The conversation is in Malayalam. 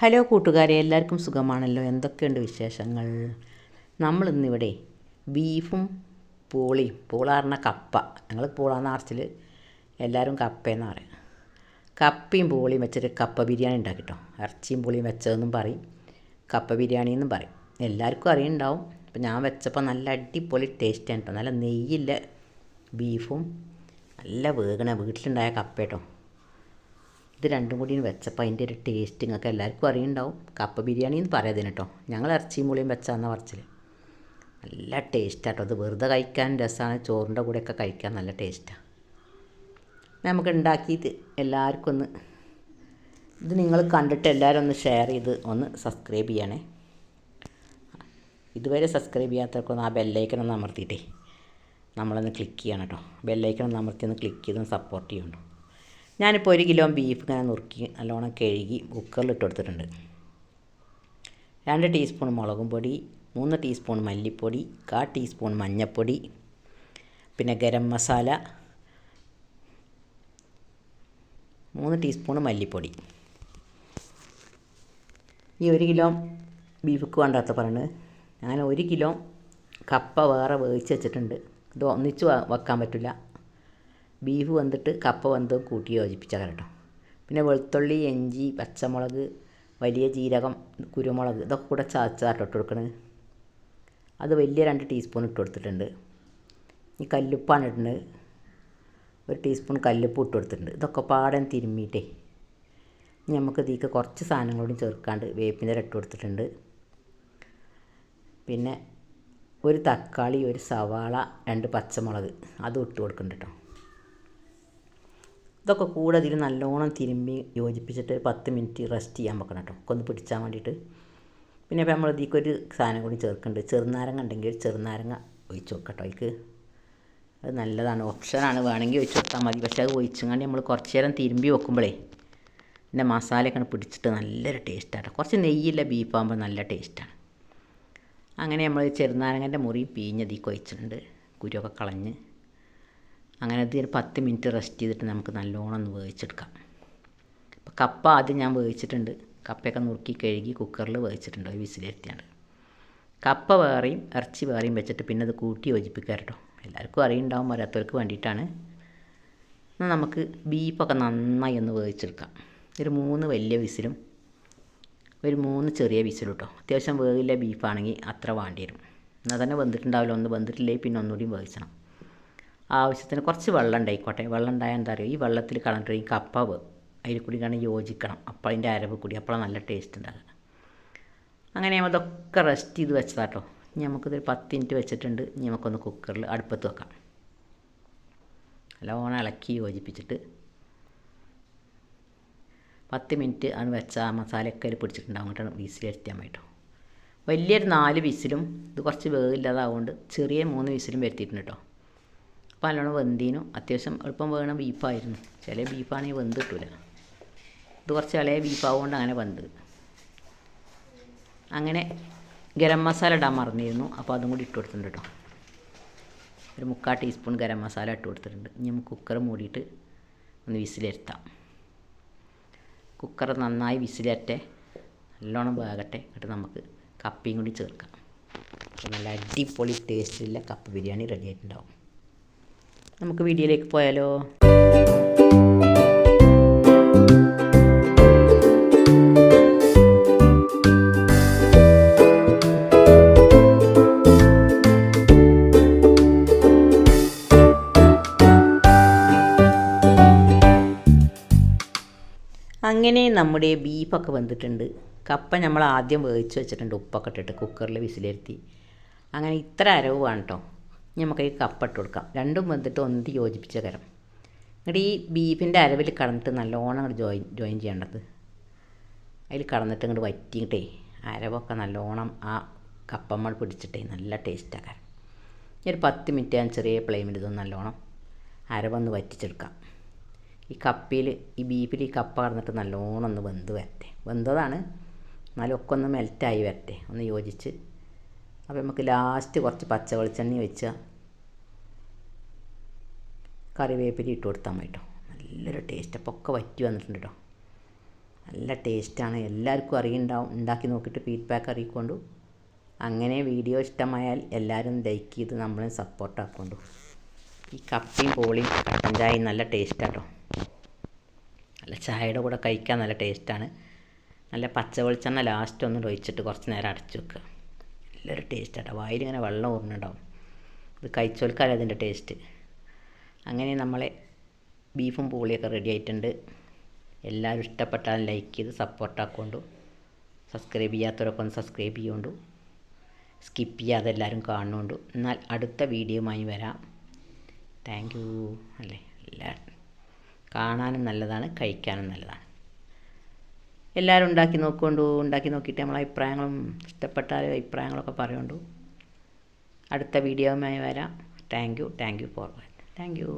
ഹലോ കൂട്ടുകാരെ എല്ലാവർക്കും സുഖമാണല്ലോ? എന്തൊക്കെയുണ്ട് വിശേഷങ്ങൾ? നമ്മളിന്നിവിടെ ബീഫും പൂളിയും പൂളാറിന കപ്പ. ഞങ്ങൾ പൂളാന്ന് ആർച്ചിൽ എല്ലാവരും കപ്പയെന്ന് പറയും. കപ്പയും പൂളിയും വെച്ചിട്ട് കപ്പ ബിരിയാണി ഉണ്ടാക്കിട്ടോ. ഇറച്ചിയും പൂളിയും വെച്ചതെന്നും പറയും. കപ്പ ബിരിയാണി എന്നും പറയും. എല്ലാവർക്കും അറിയുന്നുണ്ടാവും അപ്പം ഞാൻ വെച്ചപ്പോൾ നല്ല അടിപൊളി ടേസ്റ്റ് ആണ് കേട്ടോ നല്ല നെയ്യില്ല ബീഫും നല്ല വേഗണ വീട്ടിലുണ്ടായ കപ്പ കേട്ടോ ഇത് രണ്ടും കൂടി വെച്ചപ്പോൾ അതിന്റെ ഒരു ടേസ്റ്റ് നിങ്ങൾക്ക് എല്ലാവർക്കും അറിയുണ്ടാവും. കപ്പ ബിരിയാണി എന്ന് പറയാതിന് കേട്ടോ. ഞങ്ങൾ ഇറച്ചിയും മുളിയും വെച്ചാന്ന പറച്ചിൽ നല്ല ടേസ്റ്റാട്ടോ അത് വെറുതെ കഴിക്കാൻ രസമാണ് ചോറിന്റെ കൂടെയൊക്കെ കഴിക്കാൻ നല്ല ടേസ്റ്റാണ് നമുക്ക് ഉണ്ടാക്കിയിട്ട് എല്ലാവർക്കും ഒന്ന് ഇത് നിങ്ങൾ കണ്ടിട്ട് എല്ലാവരും ഒന്ന് ഷെയർ ചെയ്ത് ഒന്ന് സബ്സ്ക്രൈബ് ചെയ്യണേ. ഇതുവരെ സബ്സ്ക്രൈബ് ചെയ്യാത്തവർക്കൊന്ന് ആ ബെല്ലൈക്കൺ ഒന്ന് അമർത്തിയിട്ടേ. നമ്മളൊന്ന് ക്ലിക്ക് ചെയ്യണം കേട്ടോ. ബെല്ലൈക്കൺ ഒന്ന് അമർത്തി ഒന്ന് ക്ലിക്ക് ചെയ്ത് സപ്പോർട്ട് ചെയ്യണം ഞാനിപ്പോൾ ഒരു കിലോ ബീഫ് ഇങ്ങനെ നുറുക്കി നല്ലോണം കഴുകി കുക്കറിൽ ഇട്ട് കൊടുത്തിട്ടുണ്ട് രണ്ട് ടീസ്പൂൺ മുളകും പൊടി മൂന്ന് ടീസ്പൂൺ മല്ലിപ്പൊടി കാ ടീസ്പൂൺ മഞ്ഞൾപ്പൊടി പിന്നെ ഗരം മസാല മൂന്ന് ടീസ്പൂൺ മല്ലിപ്പൊടി. ഈ ഒരു കിലോ ബീഫ്ക്ക് വേണ്ടാത്ത പറയുന്നത് ഞാൻ ഒരു കിലോ കപ്പ വേറെ വേവിച്ച് വെച്ചിട്ടുണ്ട്. ഇത് ഒന്നിച്ച് വെക്കാൻ പറ്റില്ല ബീഫ് വെന്തിട്ട് കപ്പ വെന്തതും കൂട്ടി യോജിപ്പിച്ചാൽ കേട്ടോ. പിന്നെ വെളുത്തുള്ളി ഇഞ്ചി പച്ചമുളക് വലിയ ജീരകം കുരുമുളക് ഇതൊക്കെ കൂടെ ചതച്ചതാട്ടോ ഇട്ട് കൊടുക്കണത്. അത് വലിയ രണ്ട് ടീസ്പൂൺ ഇട്ട് കൊടുത്തിട്ടുണ്ട്. ഈ കല്ലുപ്പാണ് ഇടുന്നത്. ഒരു ടീസ്പൂൺ കല്ലുപ്പ് ഇട്ട് കൊടുത്തിട്ടുണ്ട്. ഇതൊക്കെ പാടൻ തിരുമ്മിയിട്ടേ ഇനി നമുക്ക് ഇതിക്ക് കുറച്ച് സാധനങ്ങളോടും ചേർക്കാണ്ട് വേപ്പിന്റെ ഇട്ട് കൊടുത്തിട്ടുണ്ട്. പിന്നെ ഒരു തക്കാളി ഒരു സവാള രണ്ട് പച്ചമുളക് അതും ഇട്ട് കൊടുക്കുന്നുണ്ട് കേട്ടോ. ഇതൊക്കെ കൂടെ ഇതിൽ നല്ലോണം തിരുമ്പി യോജിപ്പിച്ചിട്ട് ഒരു പത്ത് മിനിറ്റ് റെസ്റ്റ് ചെയ്യാൻ വെക്കണം കേട്ടോ. ഒക്കെ ഒന്ന് വേണ്ടിയിട്ട്. പിന്നെ ഇപ്പോൾ നമ്മൾ ഇതിക്കൊരു സാധനം കൂടി ചേർക്കുന്നുണ്ട്. ചെറുനാരങ്ങ ഉണ്ടെങ്കിൽ ചെറുനാരങ്ങ ഒഴിച്ച് വെക്കട്ടോ അതിക്ക് അത് നല്ലതാണ്. ഓപ്ഷനാണ് വേണമെങ്കിൽ ഒഴിച്ച് വെക്കാൻ മതി. പക്ഷേ അത് ഒഴിച്ചങ്ങാണ്ട് നമ്മൾ കുറച്ച് നേരം തിരുമ്പി വെക്കുമ്പോഴേ പിന്നെ മസാലയൊക്കെ പിടിച്ചിട്ട് നല്ലൊരു ടേസ്റ്റാണ് കുറച്ച് നെയ്യില്ല ബീഫാകുമ്പോൾ നല്ല ടേസ്റ്റാണ് അങ്ങനെ നമ്മൾ ചെറുനാരങ്ങന്റെ മുറി പീഞ്ഞതിക്ക് ഒഴിച്ചിട്ടുണ്ട്. കുരുവൊക്കെ കളഞ്ഞ്. അങ്ങനെ അത് ഒരു പത്ത് മിനിറ്റ് റെസ്റ്റ് ചെയ്തിട്ട് നമുക്ക് നല്ലോണം ഒന്ന് വേവിച്ചെടുക്കാം. അപ്പോൾ കപ്പ ആദ്യം ഞാൻ വേവിച്ചിട്ടുണ്ട്. കപ്പയൊക്കെ നുറുക്കി കഴുകി കുക്കറിൽ വേവിച്ചിട്ടുണ്ട്. ഒരു വിസിലിരുത്തിയാണ് കപ്പ വേറെയും ഇറച്ചി വേറെയും വെച്ചിട്ട് പിന്നെ അത് കൂട്ടി യോജിപ്പിക്കുക എല്ലാവർക്കും അറിയുണ്ടാവും വരാത്തവർക്ക് വേണ്ടിയിട്ടാണ്. നമുക്ക് ബീഫൊക്കെ നന്നായി ഒന്ന് വേവിച്ചെടുക്കാം. ഒരു മൂന്ന് വലിയ വിസിലും ഒരു മൂന്ന് ചെറിയ വിസിലും കേട്ടോ അത്യാവശ്യം വേവില്ല ബീഫാണെങ്കിൽ അത്ര വേണ്ടി വരും. എന്നാൽ തന്നെ വെന്തിട്ടുണ്ടാവില്ല. ഒന്ന് വെന്തിട്ടില്ലെങ്കിൽ പിന്നെ ഒന്നുകൂടി വേവിച്ചണം. ആവശ്യത്തിന് കുറച്ച് വെള്ളം ഉണ്ടായിക്കോട്ടെ. വെള്ളം ഉണ്ടായാൽ എന്താ പറയുക ഈ വെള്ളത്തിൽ കളഞ്ഞിട്ട് ഈ കപ്പ അതിൽ കൂടി കാണാൻ യോജിക്കണം. അപ്പോൾ അതിന്റെ അരവ് കൂടി അപ്പോൾ നല്ല ടേസ്റ്റ് ഉണ്ടാകുക അങ്ങനെ അതൊക്കെ റെസ്റ്റ് ചെയ്ത് വെച്ചതാട്ടോ നമുക്കിതൊരു പത്ത് മിനിറ്റ് വെച്ചിട്ടുണ്ട്. നമുക്കൊന്ന് കുക്കറിൽ അടുപ്പത്ത് വെക്കാം. നല്ലോണം ഇളക്കി യോജിപ്പിച്ചിട്ട് പത്ത് മിനിറ്റ് ആണ് വെച്ച ആ മസാലയൊക്കെ അതിൽ പിടിച്ചിട്ടുണ്ടാവും. അങ്ങോട്ട് എത്തിയാൽ മതി വലിയൊരു നാല് വിസിലും ഇത് കുറച്ച് വേവില്ലാതാവുകൊണ്ട് ചെറിയ മൂന്ന് വിസിലും വരുത്തിയിട്ടുണ്ട് കേട്ടോ അപ്പോൾ നല്ലോണം വെന്തിനു. അത്യാവശ്യം എളുപ്പം വേണം ബീഫായിരുന്നു. ചില ബീഫാണെങ്കിൽ വെന്ത് കിട്ടില്ല ഇത് കുറച്ച് ഇളയ ബീഫാവുകൊണ്ട് അങ്ങനെ വെന്ത്. അങ്ങനെ ഗരം മസാല ഇടാൻ മറന്നിരുന്നു. അപ്പോൾ അതും കൂടി ഇട്ട് കൊടുത്തിട്ടുണ്ട് കേട്ടോ ഒരു മുക്കാൽ ടീസ്പൂൺ ഗരം മസാല ഇട്ട് കൊടുത്തിട്ടുണ്ട്. ഇനി നമുക്ക് കുക്കർ മൂടിയിട്ട് ഒന്ന് വിസിലിരുത്താം. കുക്കർ നന്നായി വിസിലരട്ടെ. നല്ലോണം വേകട്ടെ. എന്നിട്ട് നമുക്ക് കപ്പിയും കൂടി ചേർക്കാം. നല്ല അടിപൊളി ടേസ്റ്റിലുള്ള കപ്പ ബിരിയാണി റെഡി ആയിട്ടുണ്ടാവും. നമുക്ക് വീഡിയോയിലേക്ക് പോയാലോ? അങ്ങനെ നമ്മുടെ ബീഫൊക്കെ വന്നിട്ടുണ്ട് കപ്പ നമ്മൾ ആദ്യം വേവിച്ച് വെച്ചിട്ടുണ്ട്. ഉപ്പൊക്കെ ഇട്ടിട്ട് കുക്കറിൽ വിസിലിരുത്തി. അങ്ങനെ ഇത്ര അരവ് വേണം കേട്ടോ നമുക്ക് ഈ കപ്പിട്ട് കൊടുക്കാം. രണ്ടും വെന്തിട്ട് ഒന്ന് യോജിപ്പിച്ച കരം എന്നിട്ട് ഈ ബീഫിന്റെ അരവിൽ കടന്നിട്ട് നല്ലോണം അങ്ങോട്ട് ജോയിൻ ജോയിൻ ചെയ്യേണ്ടത്. അതിൽ കടന്നിട്ട് ഇങ്ങോട്ട് വറ്റിയിട്ടേ അരവൊക്കെ നല്ലോണം ആ കപ്പമ്മൾ പിടിച്ചിട്ടേ നല്ല ടേസ്റ്റാക്കാൻ ഒരു പത്ത് മിനിറ്റ് ഞാൻ ചെറിയ ഫ്ലെയിമിൽ ഇതൊന്ന് നല്ലോണം അരവൊന്ന് വറ്റിച്ചെടുക്കാം. ഈ കപ്പയിൽ ഈ ബീഫിൽ ഈ കപ്പ കടന്നിട്ട് നല്ലോണം ഒന്ന് വെന്ത് വരട്ടെ. വെന്തതാണ് എന്നാലും ഒക്കെ ഒന്ന് മെൽറ്റായി വരട്ടെ. ഒന്ന് യോജിച്ച് അപ്പോൾ നമുക്ക് ലാസ്റ്റ് കുറച്ച് പച്ച വെളിച്ചെണ്ണ വെച്ചാൽ കറിവേപ്പില ഇട്ട് കൊടുത്താൽ മതി കേട്ടോ നല്ലൊരു ടേസ്റ്റ് അപ്പോൾ ഒക്കെ വറ്റി വന്നിട്ടുണ്ട് കേട്ടോ നല്ല ടേസ്റ്റാണ് എല്ലാവർക്കും അറിയുണ്ടാവും ഉണ്ടാക്കി നോക്കിയിട്ട് ഫീഡ്ബാക്ക് അറിയിക്കൊണ്ടു. അങ്ങനെ വീഡിയോ ഇഷ്ടമായാൽ എല്ലാവരും ലൈക്ക് ചെയ്ത് നമ്മളെ സപ്പോർട്ട് ആക്കൊണ്ടു. ഈ കപ്പിയും പോളിയും കട്ടൻ ചായയും നല്ല ടേസ്റ്റാട്ടോ നല്ല ചായയുടെ കൂടെ കഴിക്കാൻ നല്ല ടേസ്റ്റാണ് നല്ല പച്ച വെളിച്ചെണ്ണ ലാസ്റ്റ് ഒന്ന് ഒഴിച്ചിട്ട് കുറച്ച് നേരം അടച്ചു വെക്കുക. നല്ലൊരു ടേസ്റ്റാട്ടോ വായിലിങ്ങനെ വെള്ളം ഊർന്നുണ്ടാവും ഇത് കഴിച്ചോൽക്കാലം അതിന്റെ ടേസ്റ്റ് അങ്ങനെ നമ്മളെ ബീഫും പൂളിയൊക്കെ റെഡി ആയിട്ടുണ്ട്. എല്ലാവരും ഇഷ്ടപ്പെട്ടാൽ ലൈക്ക് ചെയ്ത് സപ്പോർട്ടാക്കൊണ്ടു സബ്സ്ക്രൈബ് ചെയ്യാത്തവരൊക്കെ ഒന്ന് സബ്സ്ക്രൈബ് ചെയ്യുകൊണ്ടു സ്കിപ്പ് ചെയ്യാതെ എല്ലാവരും കാണുന്നുണ്ട്. എന്നാൽ അടുത്ത വീഡിയോയുമായി വരാം. താങ്ക് യു അല്ലേ? എല്ലാ കാണാനും നല്ലതാണ് കഴിക്കാനും നല്ലതാണ്. എല്ലാവരും ഉണ്ടാക്കി നോക്കുകൊണ്ടു ഉണ്ടാക്കി നോക്കിയിട്ട് നമ്മളെ അഭിപ്രായങ്ങളും ഇഷ്ടപ്പെട്ടാൽ അഭിപ്രായങ്ങളൊക്കെ പറയുകൊണ്ടു അടുത്ത വീഡിയോയുമായി വരാം. Thank you thank you for thank you